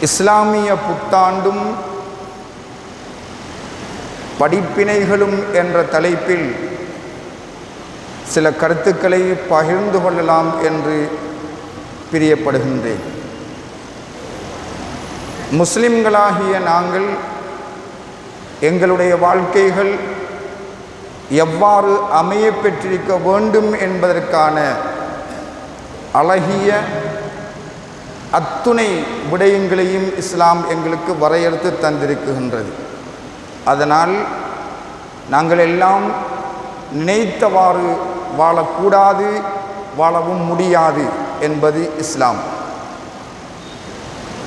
இஸ்லாமிய புத்தாண்டும் படிப்பினைகளும் என்ற தலைப்பில் சில கருத்துக்களை பகிர்ந்து கொள்ளலாம் என்று பிரியப்படுகின்றேன். முஸ்லிம்களாகிய நாங்கள் எங்களுடைய வாழ்க்கைகள் எவ்வாறு அமைய பெற்றிருக்க வேண்டும் என்பதற்கான அழகிய அத்துணை விடயங்களையும் இஸ்லாம் எங்களுக்கு வரையறுத்து தந்திருக்குகின்றது. அதனால் நாங்கள் எல்லாம் நினைத்தவாறு வாழக்கூடாது வாழவும் முடியாது என்பது இஸ்லாம்.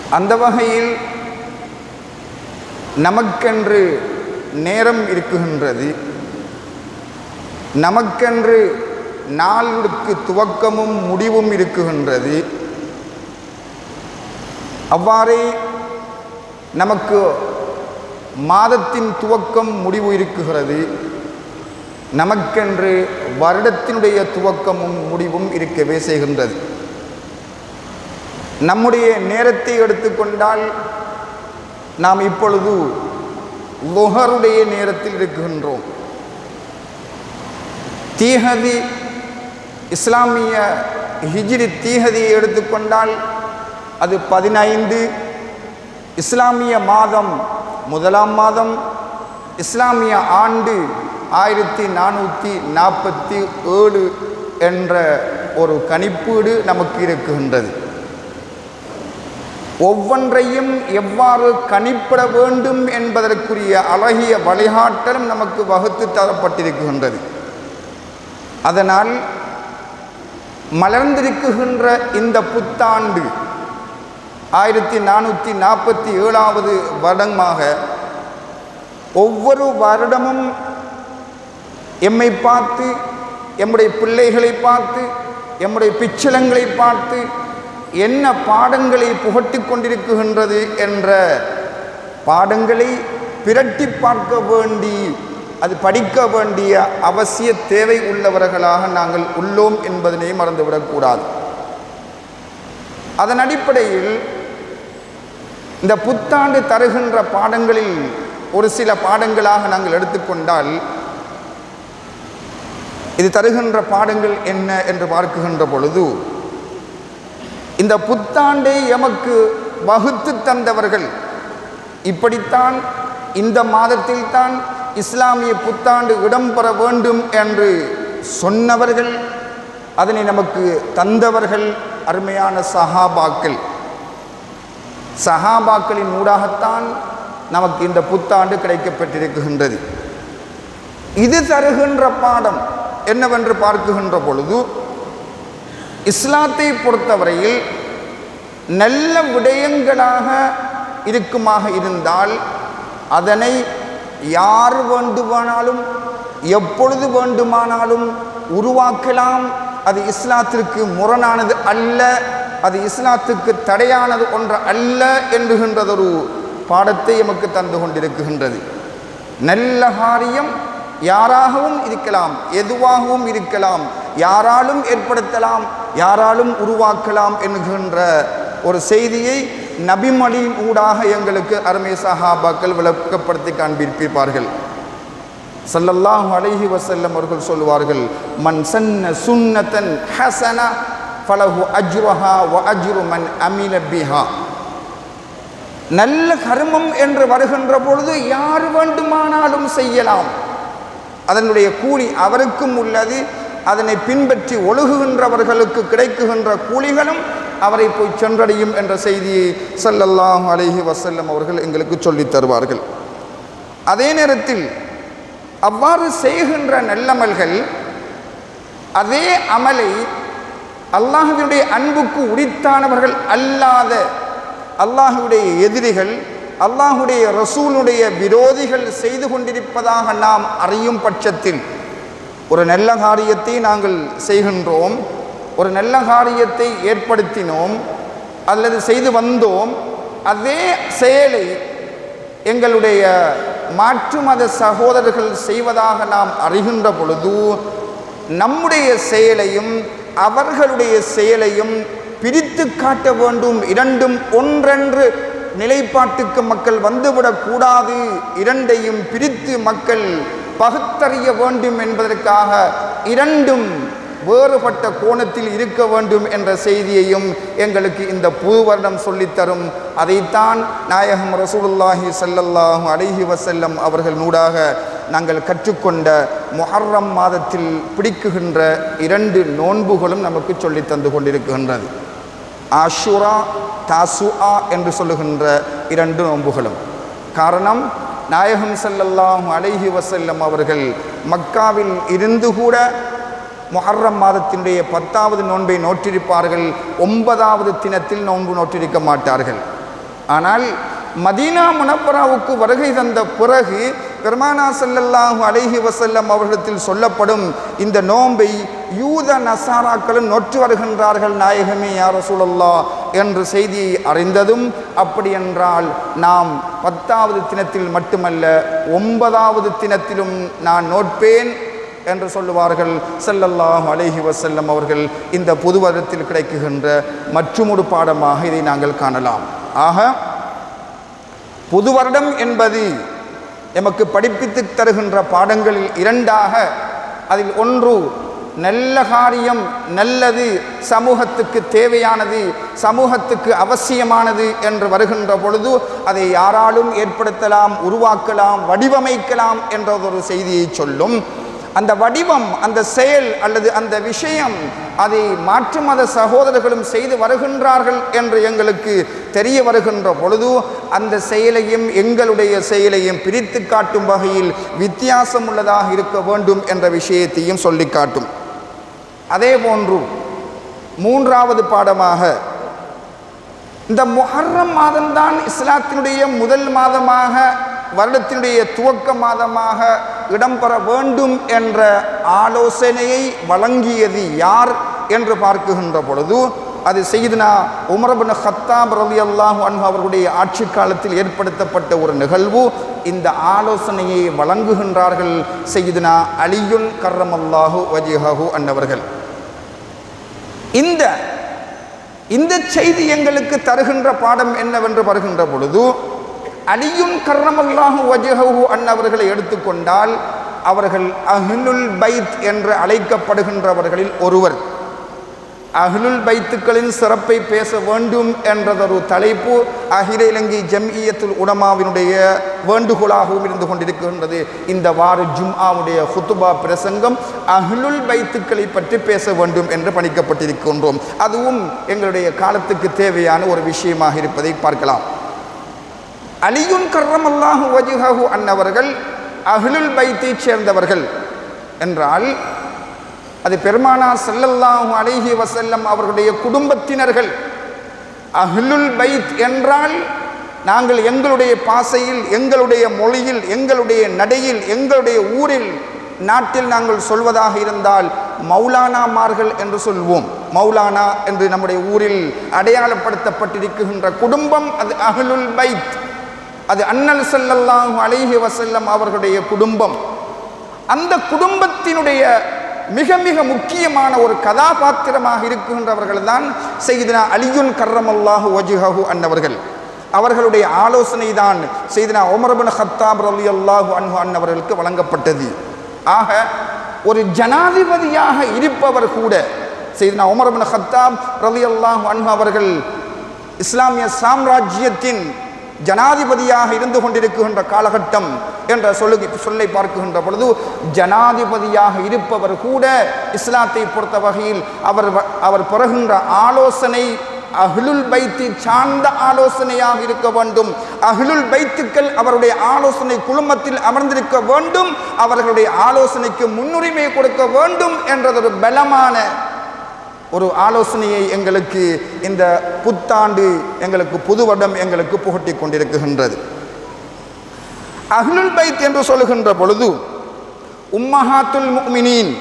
அந்த வகையில் நமக்கென்று நேரம் இருக்குகின்றது. நமக்கென்று நாளுக்கு துவக்கமும் முடிவும் இருக்குகின்றது. அவ்வாறே நமக்கு மாதத்தின் துவக்கம் முடிவு இருக்குகிறது. நமக்கென்று வருடத்தினுடைய துவக்கமும் முடிவும் இருக்கவே செய்கின்றது. நம்முடைய நேரத்தை எடுத்துக்கொண்டால் நாம் இப்பொழுது லுஹருடைய நேரத்தில் இருக்கின்றோம் தீஹதி இஸ்லாமிய ஹிஜிரி தீஹதியை எடுத்துக்கொண்டால் அது பதினைந்து இஸ்லாமிய மாதம் முதலாம் மாதம் இஸ்லாமிய ஆண்டு ஆயிரத்தி நானூற்றி நாற்பத்தி ஏழு என்ற ஒரு கணிப்பீடு நமக்கு இருக்குகின்றது ஒவ்வொன்றையும் எவ்வாறு கணிப்பிட வேண்டும் என்பதற்குரிய அழகிய வழிகாட்டலும் நமக்கு வகுத்து தரப்பட்டிருக்கின்றது. அதனால் மலர்ந்திருக்குகின்ற இந்த புத்தாண்டு ஆயிரத்தி நானூற்றி நாற்பத்தி ஏழாவது வருடமாக ஒவ்வொரு வருடமும் எம்மை பார்த்து எம்முடைய பிள்ளைகளை பார்த்து எம்முடைய பிச்சலங்களை பார்த்து என்ன பாடங்களை புகட்டி கொண்டிருக்குகின்றது என்ற பாடங்களை பிரட்டி பார்க்க வேண்டி அது படிக்க வேண்டிய அவசிய தேவை உள்ளவர்களாக நாங்கள் உள்ளோம் என்பதனை மறந்துவிடக்கூடாது. அதன் அடிப்படையில் இந்த புத்தாண்டு தருகின்ற பாடங்களில் ஒரு சில பாடங்களாக நாங்கள் எடுத்துக்கொண்டால் இது தருகின்ற பாடங்கள் என்ன என்று பார்க்குகின்ற பொழுது இந்த புத்தாண்டை எமக்கு வகுத்து தந்தவர்கள் இப்படித்தான் இந்த மாதத்தில்தான் இஸ்லாமிய புத்தாண்டு இடம்பெற வேண்டும் என்று சொன்னவர்கள் அதனை நமக்கு தந்தவர்கள் அருமையான சஹாபாக்கள். சஹாபாக்களின் ஊடாகத்தான் நமக்கு இந்த புத்தாண்டு கிடைக்கப்பட்டிருக்கின்றது. இது தருகின்ற பாடம் என்னவென்று பார்க்குகின்ற பொழுது இஸ்லாத்தை பொறுத்தவரையில் நல்ல விடயங்களாக இருக்குமாக இருந்தால் அதனை யார் வேண்டுமானாலும் எப்பொழுது வேண்டுமானாலும் உருவாக்கலாம். அது இஸ்லாத்திற்கு முரணானது அல்ல. அது இஸ்லாத்துக்கு தடையானது ஒன்று அல்ல என்றுகின்றதொரு பாடத்தை எமக்கு தந்து கொண்டிருக்கின்றது. நல்ல காரியம் யாராகவும் இருக்கலாம் எதுவாகவும் இருக்கலாம் யாராலும் ஏற்படுத்தலாம் யாராலும் உருவாக்கலாம் என்கின்ற ஒரு செய்தியை நபிமொழியின் ஊடாக எங்களுக்கு அருமை சஹாபாக்கள் விளக்கப்படுத்தி காண்பிப்பார்கள். சல்லல்லாஹு அலைஹி வசல்லம் அவர்கள் சொல்வார்கள் மன் சன்ன சுன்னத்தன் ஹசனா ஃபலஹு அஜ்ருஹா வ அஜ்ரு மன் அமில பிஹா நல்ல கர்மம் என்று வருகின்ற பொழுது யார் வேண்டுமானாலும் செய்யலாம். அதனுடைய கூலி அவருக்கும் உள்ளது. அதனை பின்பற்றி ஒழுகுகின்றவர்களுக்கு கிடைக்குகின்ற கூலிகளும் அவரை போய் சென்றடையும் என்ற செய்தியை சல்லல்லாஹ் அலஹி வசல்லம் அவர்கள் எங்களுக்கு சொல்லித் தருவார்கள். அதே நேரத்தில் அவ்வாறு செய்கின்ற நல்லமல்கள் அதே அமலை அல்லாஹுவினுடைய அன்புக்கு உரித்தானவர்கள் அல்லாத அல்லாஹுடைய எதிரிகள் அல்லாஹுடைய ரசூலுடைய விரோதிகள் செய்து கொண்டிருப்பதாக நாம் அறியும் பட்சத்தில் ஒரு நல்ல காரியத்தை நாங்கள் செய்கின்றோம் ஒரு நல்ல காரியத்தை ஏற்படுத்தினோம் அல்லது செய்து வந்தோம் அதே செயலை எங்களுடைய மாற்று மத சகோதரர்கள் செய்வதாக நாம் அறிகின்ற பொழுது நம்முடைய செயலையும் அவர்களுடைய செயலையும் பிரித்து காட்ட வேண்டும். இரண்டும் ஒன்றென்று நிலைப்பாட்டுக்கு மக்கள் வந்துவிடக் கூடாது. இரண்டையும் பிரித்து மக்கள் பகுத்தறிய வேண்டும் என்பதற்காக இரண்டும் வேறுபட்ட கோணத்தில் இருக்க வேண்டும் என்ற செய்தியையும் எங்களுக்கு இந்த புது வருடம் சொல்லித்தரும். அதைத்தான் நாயகம் ரசூலுல்லாஹி சல்லல்லாஹு அலஹி வசல்லம் அவர்கள் நூடாக நாங்கள் கற்றுக்கொண்ட மொஹர்ரம் மாதத்தில் பிடிக்குகின்ற இரண்டு நோன்புகளும் நமக்கு சொல்லித் தந்து கொண்டிருக்கின்றது. ஆஷுரா தாசுஆ என்று சொல்லுகின்ற இரண்டு நோன்புகளும். காரணம் நாயகம் ஸல்லல்லாஹு அலைஹி வசல்லம் அவர்கள் மக்காவில் இருந்து கூட முஹர்ரம் மாதத்தினுடைய பத்தாவது நோன்பை நோற்றிருப்பார்கள். ஒன்பதாவது தினத்தில் நோன்பு நோற்றிருக்க மாட்டார்கள். ஆனால் மதீனா முனப்பராவுக்கு வருகை தந்த பிறகு பெருமானா செல்லல்லாஹு அலைஹி வசல்லம் அவர்களிடத்தில் சொல்லப்படும் இந்த நோன்பை யூத நசாராக்களும் நோற்று வருகின்றார்கள் நாயகமே யார சூழல்லா என்ற செய்தியை அறிந்ததும் அப்படி என்றால் நாம் பத்தாவது தினத்தில் மட்டுமல்ல ஒன்பதாவது தினத்திலும் நான் நோட்பேன் என்று சொல்லுவார்கள். செல்லல்லாம் அலேஹி வசல்லம் அவர்கள் இந்த புது வருடத்தில் கிடைக்குகின்ற மற்றுமொரு பாடமாக இதை நாங்கள் காணலாம். ஆக புது வருடம் என்பது எமக்கு படிப்பித்து தருகின்ற பாடங்களில் இரண்டாக அதில் ஒன்று நல்ல காரியம் நல்லது சமூகத்துக்கு தேவையானது சமூகத்துக்கு அவசியமானது என்று வருகின்ற பொழுது அதை யாராலும் ஏற்படுத்தலாம் உருவாக்கலாம் வடிவமைக்கலாம் என்ற ஒரு செய்தியை சொல்லும் அந்த வடிவம் அந்த செயல் அல்லது அந்த விஷயம் அதை மாற்று மத சகோதரர்களும் செய்து வருகின்றார்கள் என்று எங்களுக்கு தெரிய வருகின்ற பொழுது அந்த செயலையும் எங்களுடைய செயலையும் பிரித்து காட்டும் வகையில் வித்தியாசம் உள்ளதாக இருக்க வேண்டும் என்ற விஷயத்தையும் சொல்லி காட்டும். அதே போன்று மூன்றாவது பாடமாக இந்த முஹர்ரம் மாதம்தான் இஸ்லாத்தினுடைய முதல் மாதமாக வருடத்தினுடைய துவக்க மாதமாக இடம்பெற வேண்டும் என்ற ஆலோசனையை வழங்கியது யார் என்று பார்க்குகின்ற பொழுது அது செய்தினா உமரபின் ஹத்தாப் ரவி அல்லாஹு அன்பு அவர்களுடைய ஆட்சி காலத்தில் ஏற்படுத்தப்பட்ட ஒரு நிகழ்வு. இந்த ஆலோசனையை வழங்குகின்றார்கள் செய்தினா அலியுல் கர்ரம் அல்லாஹு வஜிஹு அன்னவர்கள். இந்த இந்த செய்தி எங்களுக்கு தருகின்ற பாடம் என்னவென்று வருகின்ற பொழுது அலியுன் கர்ரமல்லாஹு வஜஹு அன்னவர்களை எடுத்துக்கொண்டால் அவர்கள் அஹ்லுல் பைத் என்று அழைக்கப்படுகின்றவர்களில் ஒருவர். அஹ்லுல் பைத்துக்களின் சிறப்பை பேச வேண்டும் என்றதொரு தலைப்பு அகில இலங்கை ஜம்இயத்துல் உடமாவினுடைய வேண்டுகோளாகவும் இருந்து கொண்டிருக்கின்றது. இந்த வார ஜும்ஆவுடைய ஹுத்துபா பிரசங்கம் அஹ்லுல் பைத்துக்களை பற்றி பேச வேண்டும் என்று பணிக்கப்பட்டிருக்கின்றோம். அதுவும் எங்களுடைய காலத்துக்கு தேவையான ஒரு விஷயமாக இருப்பதை பார்க்கலாம். அலியுன் கர்ரம் அல்லாஹு அன்னவர்கள் அஹ்லுல் பைத்தை சேர்ந்தவர்கள் என்றால் அது பெருமானா செல்லல்லாஹு அலிஹி வசல்லம் அவர்களுடைய குடும்பத்தினர்கள். அஹ்லுல் பைத் என்றால் நாங்கள் எங்களுடைய பாசையில் எங்களுடைய மொழியில் எங்களுடைய நடையில் எங்களுடைய ஊரில் நாட்டில் நாங்கள் சொல்வதாக இருந்தால் மௌலானாமார்கள் என்று சொல்வோம். மௌலானா என்று நம்முடைய ஊரில் அடையாளப்படுத்தப்பட்டிருக்கின்ற குடும்பம் அது அகலுல் பைத். அது அண்ணல் செல்லல்லாம் அலைஹி வசல்லம் அவர்களுடைய குடும்பம். அந்த குடும்பத்தினுடைய மிக மிக முக்கியமான ஒரு கதாபாத்திரமாக இருக்கின்றவர்கள் தான் செய்தினா அலியுன் கர்ரமல்லாஹு வஜிஹு அன்னவர்கள். அவர்களுடைய ஆலோசனை தான் செய்தினா ஒமரபின் ஹத்தாப் ரலி அல்லாஹு அன்ஹு அன்னவர்களுக்கு வழங்கப்பட்டது. ஆக ஒரு ஜனாதிபதியாக இருப்பவர் கூட செய்தினா ஒமரபின் ஹத்தாப் ரலி அல்லாஹு அன்ஹு அவர்கள் இஸ்லாமிய சாம்ராஜ்யத்தின் ஜனாதிபதியாக இருந்து கொண்டிருக்கின்ற காலகட்டம் என்ற சொல்லு சொல்லை பார்க்குகின்ற பொழுது ஜனாதிபதியாக இருப்பவர் கூட இஸ்லாத்தை பொறுத்த வகையில் அவர் வ- அவர் பெறுகின்ற ஆலோசனை அஹ்லுல் பைத்தி சார்ந்த ஆலோசனையாக இருக்க வேண்டும். அஹ்லுல் பைத்துக்கள் அவருடைய ஆலோசனை குழுமத்தில் அமர்ந்திருக்க வேண்டும். அவர்களுடைய ஆலோசனைக்கு முன்னுரிமை கொடுக்க வேண்டும் என்றதொரு பலமான ஒரு ஆலோசனையை எங்களுக்கு இந்த புத்தாண்டு எங்களுக்கு புது வருடம் எங்களுக்கு புகட்டி கொண்டிருக்கின்றது. அஹ்லுல் பைத் என்று சொல்லுகின்ற பொழுது உம்மஹாத்துல் முக்மினின்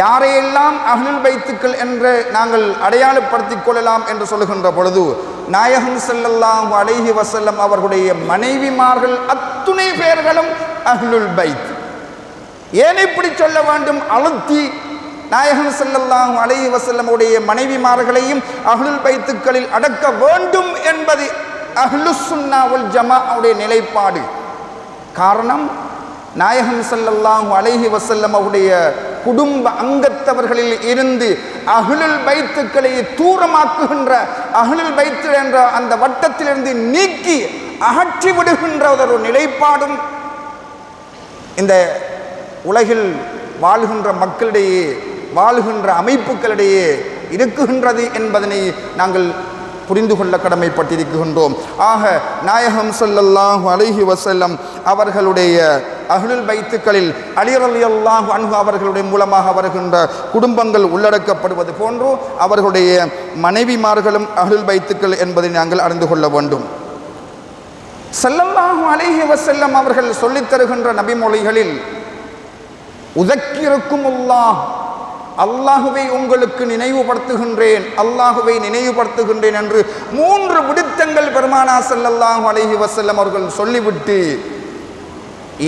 யாரையெல்லாம் அஹ்லுல் பைத்துக்கள் என்று நாங்கள் அடையாளப்படுத்திக் கொள்ளலாம் என்று சொல்லுகின்ற பொழுது நாயகம் செல்லல்லாம் அலைஹி வசல்லம் அவர்களுடைய மனைவிமார்கள் அத்துணை பேர்களும் அஹ்லுல் பைத். ஏன் இப்படி சொல்ல வேண்டும்? அழுத்தி நாயகம் செல்லல்லாம் அலைஹி வசல்லமுடைய மனைவிமார்களையும் அகலுல் பைத்துக்களில் அடக்க வேண்டும் என்பது அஹ்லுசுன்னா ஜமா ஜமாவுடைய நிலைப்பாடு. காரணம் நாயகம் செல்லல்லாம் அலைஹி வசல்லம் அவருடைய குடும்ப அங்கத்தவர்களில் இருந்து அஹ்லுல் பைத்துக்களை தூரமாக்குகின்ற அகிலில் பைத்து என்ற அந்த வட்டத்திலிருந்து நீக்கி அகற்றி விடுகின்ற ஒரு நிலைப்பாடும் இந்த உலகில் வாழ்கின்ற மக்களிடையே வாழ்கின்ற அமைப்புகளிடையே இருக்குகின்றது என்பதனை நாங்கள் புரிந்து கொள்ள கடமைப்பட்டிருக்கின்றோம். ஆக நாயகம் சொல்லல்லாஹு அலஹி வசல்லம் அவர்களுடைய அஹ்லுல் பைத்துக்களில் அலிரலி அல்லாஹு அன்ஹு அவர்களுடைய மூலமாக வருகின்ற குடும்பங்கள் உள்ளடக்கப்படுவது போன்று அவர்களுடைய மனைவிமார்களும் அஹ்லுல் பைத்துக்கள் என்பதை நாங்கள் அறிந்து கொள்ள வேண்டும். செல்லல்லாஹு அலைஹி வசல்லம் அவர்கள் சொல்லித் தருகின்ற நபிமொழிகளில் உதக்கிருக்கும் அல்லாஹ் அல்லாஹுவை உங்களுக்கு நினைவுபடுத்துகின்றேன் அல்லாஹுவை நினைவுபடுத்துகின்றேன் என்று மூன்று விடுத்தங்கள் பெருமானா ஸல்லல்லாஹு அலைஹி வசல்லம் அவர்கள் சொல்லிவிட்டு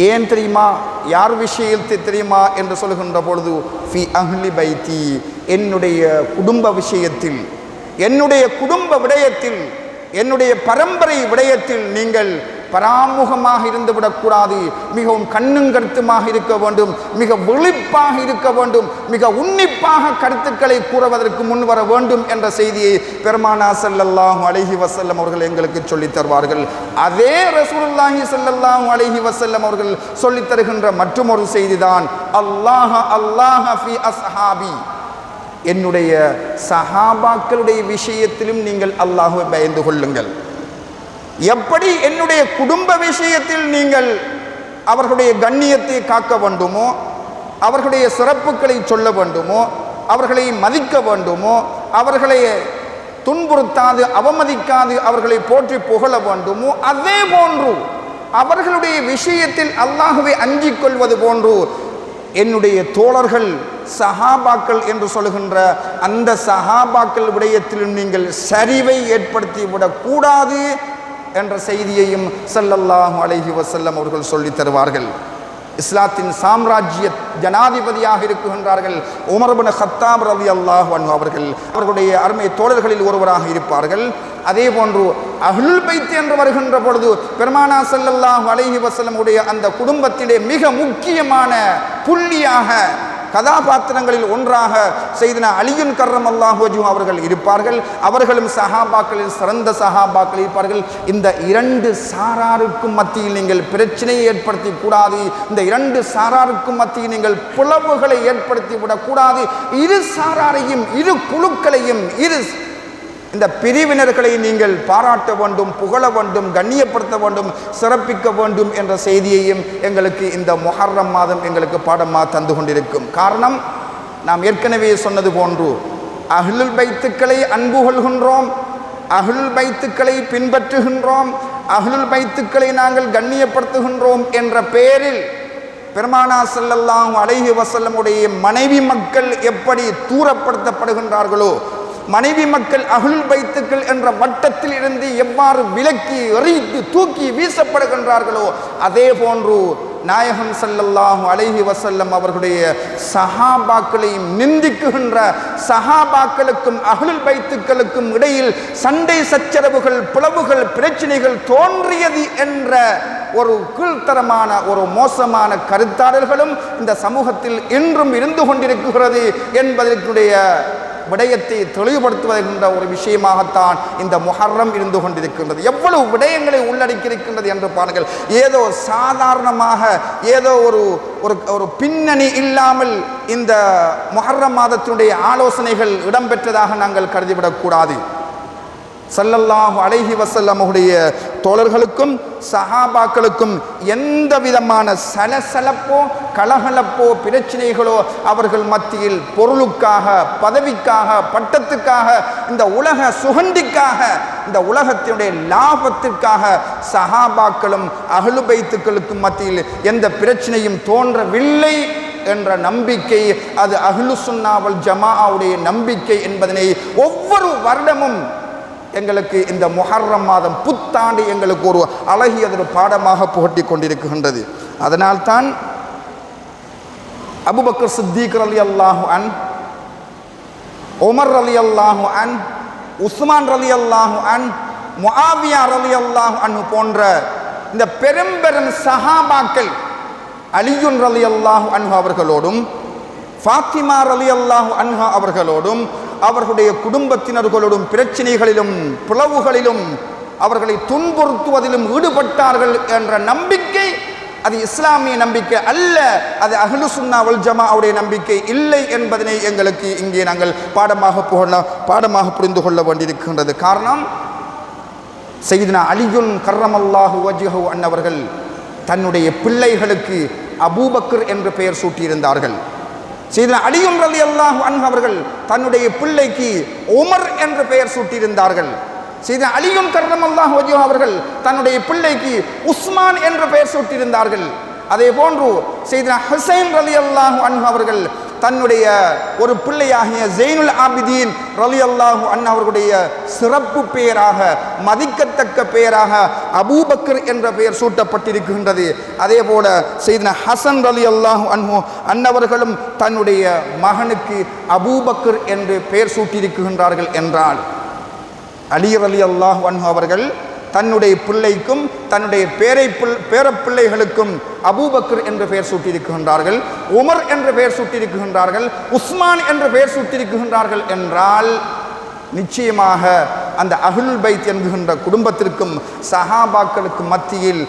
ஏன் தெரியுமா? யார் விஷயத்தை தெரியுமா என்று சொல்கின்ற பொழுது ஃபி அஹ்லி பைத்தி என்னுடைய குடும்ப விஷயத்தில் என்னுடைய குடும்ப விடயத்தில் என்னுடைய பரம்பரை விடயத்தில் நீங்கள் பராமுகமாக இருந்துவிடக்கூடாது. மிகவும் கண்ணும் கருத்துமாக இருக்க வேண்டும். மிக விழிப்பாக இருக்க வேண்டும். மிக உன்னிப்பாக கருத்துக்களை கூறுவதற்கு முன் வர வேண்டும் என்ற செய்தியை பெருமானா செல்லல்லாம் அழகி வசல்லம் அவர்கள் எங்களுக்கு சொல்லித் தருவார்கள். அதே ரசூலுல்லாஹி செல்லல்லாம் அழகி வசல்லம் அவர்கள் சொல்லித் தருகின்ற மற்றொரு செய்திதான். அல்லாஹ அல்லாஹ ஃபி அஸ்ஹாபி. என்னுடைய சஹாபாக்களுடைய விஷயத்திலும் நீங்கள் அல்லாஹுவை பயந்து கொள்ளுங்கள். எப்படி என்னுடைய குடும்ப விஷயத்தில் நீங்கள் அவர்களுடைய கண்ணியத்தை காக்க வேண்டுமோ அவர்களுடைய சிறப்புகளை சொல்ல வேண்டுமோ அவர்களை மதிக்க வேண்டுமோ அவர்களை துன்புறுத்தாது அவமதிக்காது அவர்களை போற்றி புகழ வேண்டுமோ அதே போன்று அவர்களுடைய விஷயத்தில் அல்லாஹுவை அஞ்சிக் கொள்வது போன்று என்னுடைய தோழர்கள் சஹாபாக்கள் என்று சொல்கின்ற அந்த சஹாபாக்கள் விடயத்திலும் நீங்கள் சரிவை ஏற்படுத்தி விடக்கூடாது என்ற செய்தியையும் சல்லல்லாஹு அலஹி வசல்லம் அவர்கள் சொல்லித் தருவார்கள். இஸ்லாத்தின் சாம்ராஜ்ய ஜனாதிபதியாக இருக்குகின்றார்கள் உமர்பின் ஹத்தாப் ரவி அல்லாஹ் அவர்கள். அவர்களுடைய அருமை தோழர்களில் ஒருவராக இருப்பார்கள். அதே போன்று அஹ்லுல் பைத் என்று வருகின்ற பொழுது பெருமானா செல்லல்லாஹ் அலைஹி வஸல்லம் உடைய அந்த குடும்பத்திலே மிக முக்கியமான புள்ளியாக கதாபாத்திரங்களில் ஒன்றாக செய்தன அலியுன் கர்ரம் அல்லாஹு அவர்கள் இருப்பார்கள். அவர்களும் சஹாபாக்களில் சிறந்த சஹாபாக்கள் இருப்பார்கள். இந்த இரண்டு சாராருக்கும் மத்தியில் நீங்கள் பிரச்சனையை ஏற்படுத்தி கூடாது இந்த இரண்டு சாராருக்கும் மத்தியில் நீங்கள் பிளவுகளை ஏற்படுத்தி விடக்கூடாது இரு சாராரையும் இரு குழுக்களையும் இரு இந்த பிரிவினர்களை நீங்கள் பாராட்ட வேண்டும் புகழ வேண்டும் கண்ணியப்படுத்த வேண்டும் சிறப்பிக்க வேண்டும் என்ற செய்தியையும் எங்களுக்கு இந்த முஹர்ரம் மாதம் எங்களுக்கு பாடமாக தந்து கொண்டிருக்கும். காரணம் நாம் ஏற்கனவே சொன்னது போன்று அஹ்லுல் பைத்துக்களை அன்பு கொள்கின்றோம் அஹ்லுல் பைத்துக்களை பின்பற்றுகின்றோம் அஹ்லுல் பைத்துக்களை நாங்கள் கண்ணியப்படுத்துகின்றோம் என்ற பெயரில் பெருமானா செல்லல்லாம் அழகி வசல்லமுடைய மனைவி மக்கள் எப்படி தூரப்படுத்தப்படுகின்றார்களோ மனைவி மக்கள் அகுல் பைத்துக்கள் என்ற வட்டத்தில் இருந்து எவ்வாறு விலக்கி எறித்து தூக்கி வீசப்படுகின்றார்களோ அதே போன்று நாயகம் சல்லல்லாஹு அலைஹி வசல்லம் அவர்களுடைய சஹாபாக்களையும் நிந்திக்குகின்ற சஹாபாக்களுக்கும் அகுல் பைத்துக்களுக்கும் இடையில் சண்டை சச்சரவுகள் பிளவுகள் பிரச்சனைகள் தோன்றியது என்ற ஒரு கீழ்த்தரமான ஒரு மோசமான கருத்தாடல்களும் இந்த சமூகத்தில் இன்றும் இருந்து கொண்டிருக்கிறது என்பதற்குடைய விடயத்தை தெளிவுபடுத்துவதென்ற ஒரு விஷயமாகத்தான் இந்த முஹர்ரம் இருந்து கொண்டிருக்கின்றது. எவ்வளவு விடயங்களை உள்ளடக்கியிருக்கின்றது என்று பாருங்கள். ஏதோ சாதாரணமாக ஏதோ ஒரு ஒரு ஒரு பின்னணி இல்லாமல் இந்த முஹர்ரம் மாதத்தினுடைய ஆலோசனைகள் இடம்பெற்றதாக நாங்கள் கருதிவிடக்கூடாது. சல்லல்லாஹு அலைஹி வசல்லமுடைய தோழர்களுக்கும் சஹாபாக்களுக்கும் எந்த விதமான சலசலப்போ கலகலப்போ பிரச்சனைகளோ அவர்கள் மத்தியில் பொருளுக்காக பதவிக்காக பட்டத்துக்காக இந்த உலக சுகண்டிக்காக இந்த உலகத்தினுடைய லாபத்திற்காக சஹாபாக்களும் அகலுபைத்துக்களுக்கும் மத்தியில் எந்த பிரச்சனையும் தோன்றவில்லை என்ற நம்பிக்கை அது அஹ்லு சுன்னாவல் ஜமாவுடைய நம்பிக்கை என்பதனை ஒவ்வொரு வருடமும் எங்களுக்கு இந்த முஹர்ரம் மாதம் புத்தாண்டு எங்களுக்கு ஒரு அழகியதொரு பாடமாக புகட்டி கொண்டிருக்கின்றது அதனால்தான் அபுபக்கர் சித்திக் அலி அல்லாஹு அன் உமர் அலி அல்லாஹு அன் உஸ்மான் ரலி அல்லாஹு அன் முஆவியார் அலி அல்லாஹு அன் போன்ற இந்த பெரும்பெரும் சஹாபாக்கள் அலியுன் ரலியல்லாஹு அன்ஹு அவர்களோடும் ஃபாத்திமா ரலியல்லாஹு அன்ஹா அவர்களோடும் அவர்களுடைய குடும்பத்தினர்களோடும் பிரச்சனைகளிலும் பிளவுகளிலும் அவர்களை துன்புறுத்துவதிலும் ஈடுபட்டார்கள் என்ற நம்பிக்கை அது இஸ்லாமிய நம்பிக்கை அல்ல அது அகலு சுன்னாவல் ஜமா ஜமாவுடைய நம்பிக்கை இல்லை என்பதனை எங்களுக்கு இங்கே நாங்கள் பாடமாக புகழ பாடமாக புரிந்து கொள்ள வேண்டியிருக்கின்றது. காரணம் செய்தினா அலியுன் கர்ரமல்லாஹு வஜ்ஹு அன்னவர்கள் தன்னுடைய பிள்ளைகளுக்கு அபூபக்கர் என்று பெயர் சூட்டியிருந்தார்கள். செய்தினா அலியும் ரலி அல்லாஹு அன்ஹு அவர்கள் தன்னுடைய பிள்ளைக்கு உமர் என்று பெயர் சூட்டியிருந்தார்கள். செய்த அலியும் கர்ணம் அல்லாஹ் வஜ்ஹு அவர்கள் தன்னுடைய பிள்ளைக்கு உஸ்மான் என்று பெயர் சூட்டியிருந்தார்கள். அதே போன்று செய்தினா ஹுசைன் ரலி அல்லாஹு அன்ஹு அவர்கள் தன்னுடைய ஒரு பிள்ளையாகிய ஜெயினுல் ஆபிதீன் ரலி அல்லாஹு அண்ணா அவர்களுடைய சிறப்பு பெயராக மதிக்கத்தக்க பெயராக அபூபக்கர் என்ற பெயர் சூட்டப்பட்டிருக்கின்றது. அதே போல செய்தன ஹசன் ரலி அல்லாஹு அன்ஹு அன்னவர்களும் தன்னுடைய மகனுக்கு அபூபக்கர் என்று பெயர் சூட்டியிருக்கின்றார்கள் என்றால் அலி அலி அல்லாஹ் அன்ஹு அவர்கள் தன்னுடைய பிள்ளைக்கும் தன்னுடைய பேரை பேரப்பிள்ளைகளுக்கும் அபூபக்கர் என்று பெயர் சூட்டியிருக்கின்றார்கள் உமர் என்று பெயர் சூட்டியிருக்கின்றார்கள் உஸ்மான் என்று பெயர் சூட்டியிருக்கின்றார்கள் என்றால் நிச்சயமாக அந்த அகுல் பைத் என்கின்ற குடும்பத்திற்கும் சஹாபாக்களுக்கும் மத்தியில்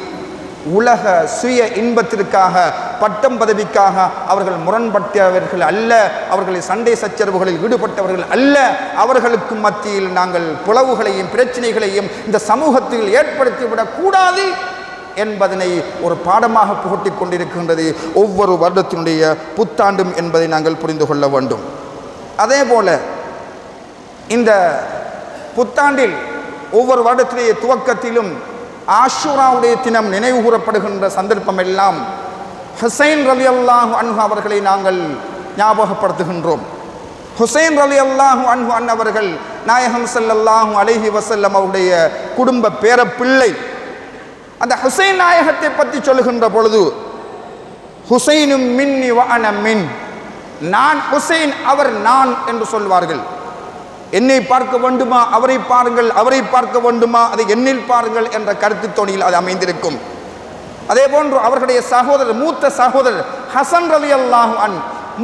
உலக சுய இன்பத்திற்காக பட்டம் பதவிக்காக அவர்கள் முரண்பட்டவர்கள் அல்ல அவர்களை சண்டை சச்சரவுகளில் ஈடுபட்டவர்கள் அல்ல. அவர்களுக்கு மத்தியில் நாங்கள் புலவுகளையும் பிரச்சனைகளையும் இந்த சமூகத்தில் ஏற்படுத்திவிடக்கூடாது என்பதனை ஒரு பாடமாக புகட்டிக் கொண்டிருக்கின்றது. ஒவ்வொரு வருடத்தினுடைய புத்தாண்டும் என்பதை நாங்கள் புரிந்து கொள்ள வேண்டும். அதே போல இந்த புத்தாண்டில் ஒவ்வொரு வருடத்திலேயே துவக்கத்திலும் ஆஷுராவுடைய தினம் நினைவு கூறப்படுகின்ற சந்தர்ப்பம் எல்லாம் ஹுசைன் ரலி அல்லாஹு அன்ஹு அவர்களை நாங்கள் ஞாபகப்படுத்துகின்றோம். ஹுசைன் ரலி அல்லாஹு அன்ஹு அன் அவர்கள் நாயகம் ஸல்லல்லாஹு அலைஹி வசல்லம் அவருடைய குடும்ப பேரப்பிள்ளை. அந்த ஹுசைன் நாயகத்தை பற்றி சொல்லுகின்ற பொழுது ஹுசைனும் மின் மின். நான் ஹுசைன் அவர் நான் என்று சொல்வார்கள். என்னை பார்க்க வேண்டுமா? அவரை பாருங்கள். அவரை பார்க்க வேண்டுமா? அதை என்னில் பாருங்கள் என்ற கருத்து தோணியில் அது அமைந்திருக்கும். அதே போன்று அவர்களுடைய சகோதரர் மூத்த சகோதரர் ஹசன் ரலி அல்லாஹ் அன்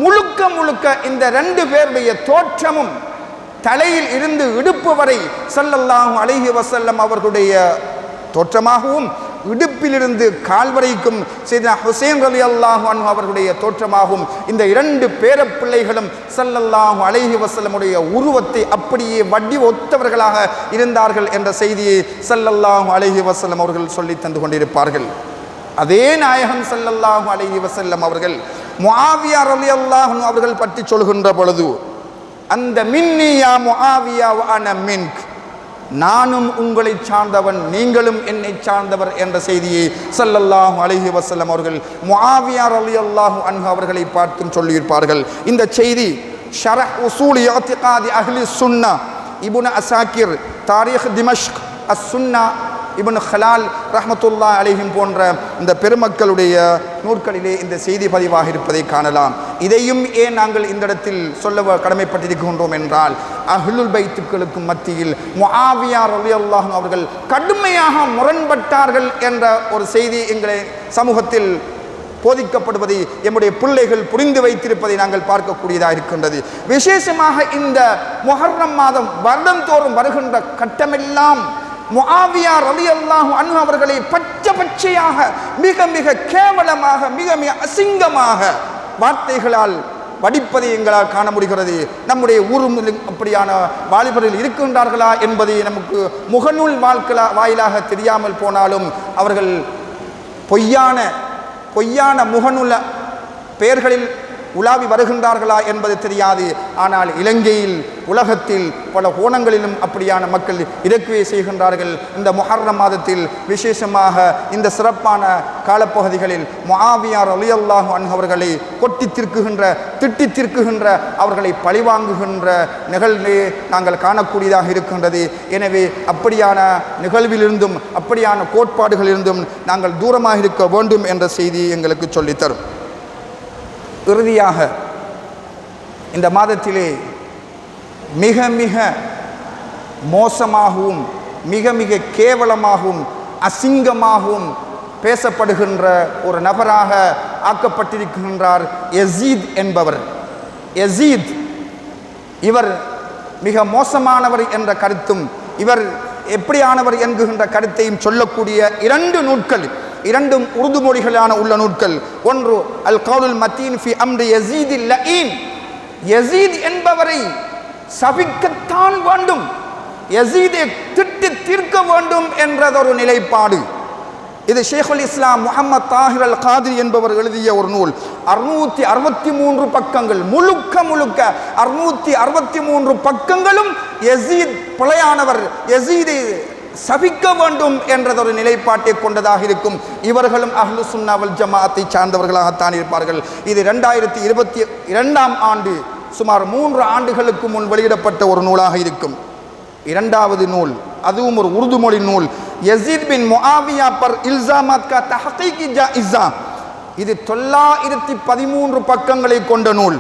முழுக்க முழுக்க இந்த ரெண்டு பேருடைய தோற்றமும் தலையில் இருந்து இடுப்பு வரை சல்லல்லாஹும் அழகி வசல்லம் அவர்களுடைய தோற்றமாகவும் இடுப்பிலிருந்து கால்வரைக்கும் செய்த ஹுசேன் ரலி அல்லாஹு அன்ஹு அவர்களுடைய தோற்றமாகவும் இந்த இரண்டு பேரப்பிள்ளைகளும் சல்லல்லாஹு அலைஹி வசலமுடைய உருவத்தை அப்படியே வடி ஒத்தவர்களாக இருந்தார்கள் என்ற செய்தியை சல்லல்லாஹு அலைஹி வசலம் அவர்கள் சொல்லி தந்து கொண்டிருப்பார்கள். அதே நாயகம் சல்லல்லாஹு அலைஹி வசல்லம் அவர்கள் முஆவியா ரலியல்லாஹு அன்ஹு அவர்கள் பற்றி சொல்கின்ற பொழுது அந்த மின்னியா முஆவியா அன மின்க். நானும் உங்களை சார்ந்தவன் நீங்களும் என்னை சார்ந்தவர் என்ற செய்தியை சல்லல்லாஹு அலஹி வசல்லம் அவர்கள் முஆவியார் அலி அல்லாஹு அன்ஹு அவர்களை பார்த்தும் சொல்லியிருப்பார்கள். இந்த செய்தி ஷரஹ் உசூல் யாத்திகாதி அஹ்லி சுன்னா இபுன அசாக்கிர் தாரீக் திமஷ்க் அஸ் சுன்னா இப்னு ஹலால் ரஹமத்துல்லா அலிஹிம் போன்ற இந்த பெருமக்களுடைய நூற்களிலே இந்த செய்தி பதிவாக இருப்பதை காணலாம். இதையும் ஏன் நாங்கள் இந்த இடத்தில் சொல்ல கடமைப்பட்டிருக்கின்றோம் என்றால் அஹ்லுல் பைத்துக்களுக்கும் மத்தியில் முஆவியா அல்லாஹ் அவர்கள் கடுமையாக முரண்பட்டார்கள் என்ற ஒரு செய்தி எங்களை சமூகத்தில் போதிக்கப்படுவதை எம்முடைய பிள்ளைகள் புரிந்து வைத்திருப்பதை நாங்கள் பார்க்கக்கூடியதாக இருக்கின்றது. விசேஷமாக இந்த முஹர்ரம் மாதம் வருடந்தோறும் வருகின்ற கட்டமெல்லாம் முஆவியா ரலியல்லாஹு அன்ஹு அவர்களை பச்சை பச்சையாக மிக மிக கேவலமாக மிக மிக அசிங்கமாக வார்த்தைகளால் வடிப்பதை எங்களால் காண முடிகிறது. நம்முடைய ஊர் அப்படியான வாலிபர்கள் இருக்கின்றார்களா என்பதை நமக்கு முகநூல் வாழ்க்கலா வாயிலாக தெரியாமல் போனாலும் அவர்கள் பொய்யான பொய்யான முகநூல பெயர்களில் உலாவி வருகின்றார்களா என்பது தெரியாது. ஆனால் இலங்கையில் உலகத்தில் பல கோணங்களிலும் அப்படியான மக்கள் இறக்குவே செய்கின்றார்கள். இந்த மொஹர்ர மாதத்தில் விசேஷமாக இந்த சிறப்பான காலப்பகுதிகளில் மொஹாவியார் அலியல்லாஹு அன் அவர்களை கொட்டி திருக்குகின்ற திட்டி திருக்குகின்ற அவர்களை பழிவாங்குகின்ற நிகழ்வே நாங்கள் காணக்கூடியதாக இருக்கின்றது. எனவே அப்படியான நிகழ்விலிருந்தும் அப்படியான கோட்பாடுகளிலிருந்தும் நாங்கள் தூரமாக இருக்க வேண்டும் என்ற செய்தி எங்களுக்கு சொல்லித்தரும். இறுதியாக இந்த மாதத்திலே மிக மிக மோசமாகவும் மிக மிக கேவலமாகவும் அசிங்கமாகவும் பேசப்படுகின்ற ஒரு நபராக ஆக்கப்பட்டிருக்கின்றார் எசீத் என்பவர். எசீத் இவர் மிக மோசமானவர் என்ற கருத்தும் இவர் எப்படியானவர் என்கின்ற கருத்தையும் சொல்லக்கூடிய இரண்டு நூட்கள் இரண்டும் உருது மொழிகளான உள்ள நூட்கள் ஒன்று அல் கவுலுல் மத்தீன் ஃபி அம்ரி யசீத் லஈன் யசீத் என்பவரை சபிக்கத்தான் வேண்டும். யசீதை திட்டு தீர்க்க வேண்டும் என்றதொரு நிலைப்பாடு. இது ஷேகுல் இஸ்லாம் முகமது தாஹிர் அல் காதிர் என்பவர் எழுதிய ஒரு நூல். அறுநூத்தி அறுபத்தி மூன்று பக்கங்கள். முழுக்க முழுக்க அறுநூத்தி அறுபத்தி மூன்று பக்கங்களும் எசீத் பிழையானவர். எசீதை சபிக்க வேண்டும் என்றதொரு நிலைப்பாட்டை கொண்டதாக இருக்கும். இவர்களும் அஹ்லு சுன்னாவல் ஜமாத்தை சார்ந்தவர்களாகத்தான் இருப்பார்கள். இது ரெண்டாயிரத்தி இருபத்தி இரண்டாம் ஆண்டு சுமார் மூன்று ஆண்டுகளுக்கு முன் வெளியிடப்பட்ட ஒரு நூலாக இருக்கும். இரண்டாவது நூல் அதுவும் ஒரு உருது மொழி நூல். யசீத் பின் முஆவியா பர் இல்சாமாத் கா தஹகீகி ஜாயிஸா இது தொள்ளாயிரத்தி பதிமூன்று பக்கங்களை கொண்ட நூல்.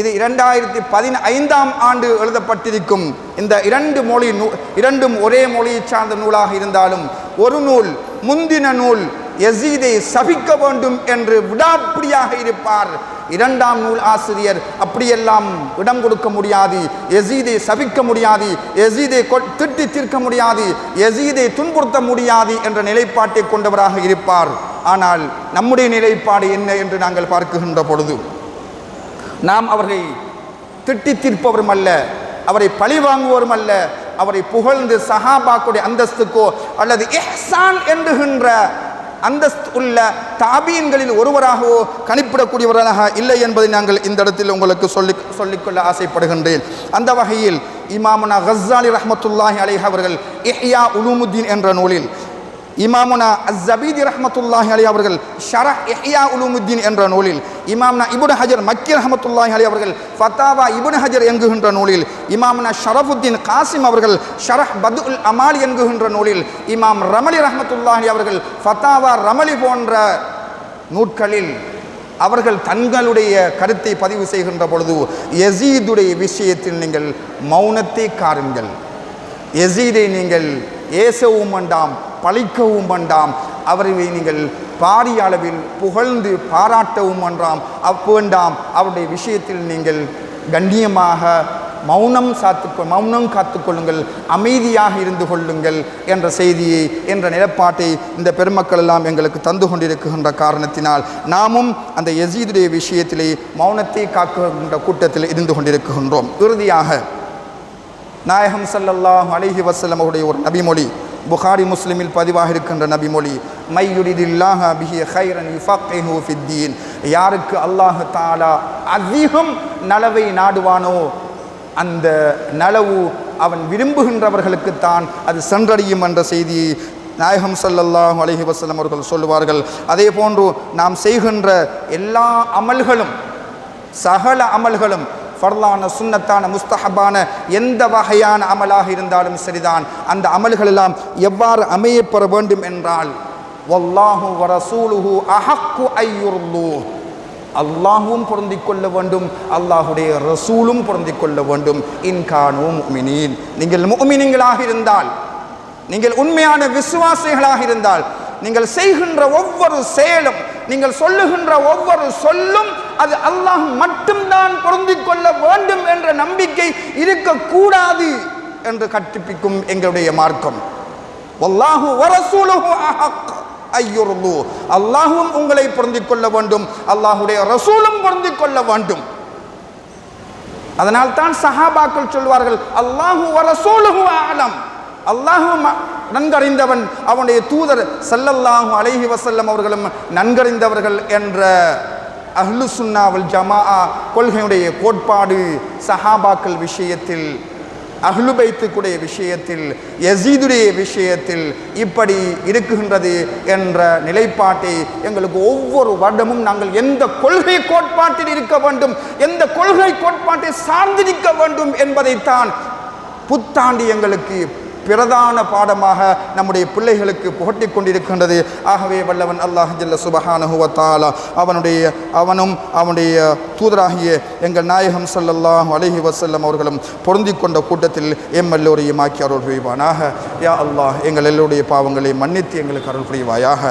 இது இரண்டாயிரத்தி பதினைந்தாம் ஆண்டு எழுதப்பட்டிருக்கும். இந்த இரண்டு மொழி நூ இரண்டும் ஒரே மொழியை சார்ந்த நூலாக இருந்தாலும் ஒரு நூல் முந்தின நூல் எசீதை சபிக்க வேண்டும் என்று விடாப்பிடியாக இருப்பார். இரண்டாம் நூல் ஆசிரியர் அப்படியெல்லாம் இடம் கொடுக்க முடியாது. எசீதை சபிக்க முடியாது. எசீதை திட்டி தீர்க்க முடியாது. எசீதை துன்புறுத்த முடியாது என்ற நிலைப்பாட்டை கொண்டவராக இருப்பார். ஆனால் நம்முடைய நிலைப்பாடு என்ன என்று நாங்கள் பார்க்குகின்ற பொழுது நாம் அவரை திட்டி தீர்ப்பவரும் அல்ல அவரை பழி வாங்குவோரும் அல்ல அவரை புகழ்ந்து சஹாபாக்குடைய அந்தஸ்துக்கோ அல்லது எஹ்சான் என்றுகின்ற அந்தஸ்து உள்ள தாபீன்களில் ஒருவராகவோ கணிப்பிடக்கூடியவராக இல்லை என்பதை நாங்கள் இந்த இடத்தில் உங்களுக்கு சொல்லி சொல்லிக்கொள்ள ஆசைப்படுகின்றேன். அந்த வகையில் இமாமனா ஹஸ்ஸாலி ரஹமத்துல்லாஹி அலிஹ் அவர்கள் இஹ்யா உலுமுத்தீன் என்ற நூலில் இமாமுனா அஸ்ஸபீதி ரஹமத்துல்லாஹி அலி அவர்கள் ஷரஹ் இஹ்யா உலுமுத்தீன் என்ற நூலில் இமாம்னா இபுன் ஹஜர் மக்கி ரஹமத்துல்லாஹி அலி அவர்கள் ஃபத்தாவா இபுன் ஹஜர் என்குகின்ற நூலில் இமாம்னா ஷரஃபுத்தீன் காசிம் அவர்கள் ஷரஹ் பதுல் அமாலி என்குகின்ற நூலில் இமாம் ரமலி ரஹமத்துல்லாஹி அவர்கள் ஃபத்தாவா ரமலி போன்ற நூட்களில் அவர்கள் தங்களுடைய கருத்தை பதிவு செய்கின்ற பொழுது எசீதுடைய விஷயத்தில் நீங்கள் மௌனத்தை காருங்கள் எசீதை நீங்கள் ஏசவும் வேண்டாம் பழிக்கவும் வேண்டாம். அவரை நீங்கள் பாரிய அளவில் புகழ்ந்து பாராட்டவும் வேண்டாம். அவ் வேண்டாம். அவருடைய விஷயத்தில் நீங்கள் கண்ணியமாக மௌனம் சாத்து மௌனம் காத்துக்கொள்ளுங்கள். அமைதியாக இருந்து கொள்ளுங்கள் என்ற செய்தியை என்ற நிலப்பாட்டை இந்த பெருமக்கள் எல்லாம் எங்களுக்கு தந்து கொண்டிருக்கின்ற காரணத்தினால் நாமும் அந்த எசீதுடைய விஷயத்திலே மௌனத்தை காக்கின்ற கூட்டத்தில் இருந்து கொண்டிருக்கின்றோம். இறுதியாக நாயகம் சல்லல்லாஹ் அலிஹி வசலம் அவருடைய ஒரு நபிமொழி புகாரி முஸ்லிமில் பதிவாக இருக்கின்ற நபிமொழி மையுரிதில்லாஹ பிஹி ஹைரன் யுஃபக்கிஹு ஃபித்தீன். யாருக்கு அல்லாஹ் தாலா அதிகம் நலவை நாடுவானோ அந்த நலவு அவன் விரும்புகின்றவர்களுக்குத்தான் அது சென்றடையும் என்ற செய்தியை நாயகம் சல்லல்லாஹு அலஹி வசலம் அவர்கள் சொல்லுவார்கள். அதே போன்று நாம் செய்கின்ற எல்லா அமல்களும் சகல அமல்களும் ஃபர்லான சுன்னத்தான முஸ்தஹபான எந்த வகையான அமலாக இருந்தாலும் சரிதான். அந்த அமல்கள் எல்லாம் எவ்வாறு அமையப்பெற வேண்டும் என்றால் வல்லாஹு வரசூலுஹு அஹக்கு ஐயுர்லூ அல்லாஹும் பொருந்திக் கொள்ள வேண்டும் அல்லாஹுடைய ரசூலும் பொருந்திக் கொள்ள வேண்டும். இன்கானும் முஃமினீன். நீங்கள் முமினிங்களாக இருந்தால் நீங்கள் உண்மையான விசுவாசிகளாக இருந்தால் நீங்கள் செய்கின்ற ஒவ்வொரு செயலும் நீங்கள் சொல்லுகின்ற ஒவ்வொரு சொல்லும் அது அல்லாஹ் மட்டும்தான் பொருந்திக் கொள்ள வேண்டும் என்ற நம்பிக்கை இருக்கக்கூடாது என்று கற்பிக்கும் எங்களுடைய மார்க்கம். வல்லாஹு வரசூலுஹு அஹக் ஐயுர்து அல்லாஹும் உங்களை பொருந்திக் கொள்ள வேண்டும். அல்லாஹுடைய ரசூலும் பொருந்திக் கொள்ள வேண்டும். அதனால் தான் சஹாபாக்கள் சொல்வார்கள் அல்லாஹு வரசூலுஹு ஆலம் அல்லாஹு நன்கறிந்தவன் அவனுடைய தூதர் சல்லல்லாஹு அலைஹி வசல்லம் அவர்களும் நன்கறிந்தவர்கள் என்ற அஹ்லு சுன்னாவல் ஜமாஆ கொள்கையுடைய கோட்பாடு சஹாபாக்கள் விஷயத்தில் அஹ்லுபைத்துக்குடைய விஷயத்தில் எசீதுடைய விஷயத்தில் இப்படி இருக்குகின்றது என்ற நிலைப்பாட்டை எங்களுக்கு ஒவ்வொரு வருடமும் நாங்கள் எந்த கொள்கை கோட்பாட்டில் இருக்க வேண்டும் எந்த கொள்கை கோட்பாட்டை சார்ந்திருக்க வேண்டும் என்பதைத்தான் புத்தாண்டு எங்களுக்கு பிரதான பாடமாக நம்முடைய பிள்ளைகளுக்கு புகட்டிக் கொண்டிருக்கின்றது. ஆகவே வல்லவன் அல்லாஹ் ஜல்ல சுபஹானுவத்தாலா அவனுடைய அவனும் அவனுடைய தூதராகிய எங்கள் நாயகம் ஸல்லல்லாஹு அலஹி வசல்லம் அவர்களும் பொருந்தி கொண்ட கூட்டத்தில் எம் எல்லோரையும் ஆக்கி அருள் புரிவானாக. யா அல்லாஹ் எங்கள் எல்லோருடைய பாவங்களை மன்னித்து எங்களுக்கு அருள் புரிவாயாக.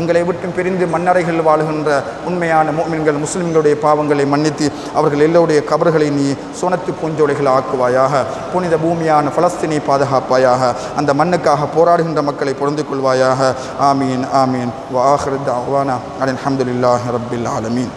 எங்களை விட்டு பிரிந்து மன்னரைகள் வாழுகின்ற உண்மையான மோமின்கள் முஸ்லிம்களுடைய பாவங்களை மன்னித்து அவர்கள் எல்லோருடைய கபர்களை நீ சுனத்து பூஞ்சோலைகள் ஆக்குவாயாக புனித பூமியான பலஸ்தீனை பாதுகாப்பாயாக. அந்த மண்ணுக்காக போராடுகின்ற மக்களை பொருந்து கொள்வாயாக. ஆமீன் ஆமீன். வாஹர் தாவானா அலன் அஹமதுல்லாஹி ரபில் ஆலமீன்.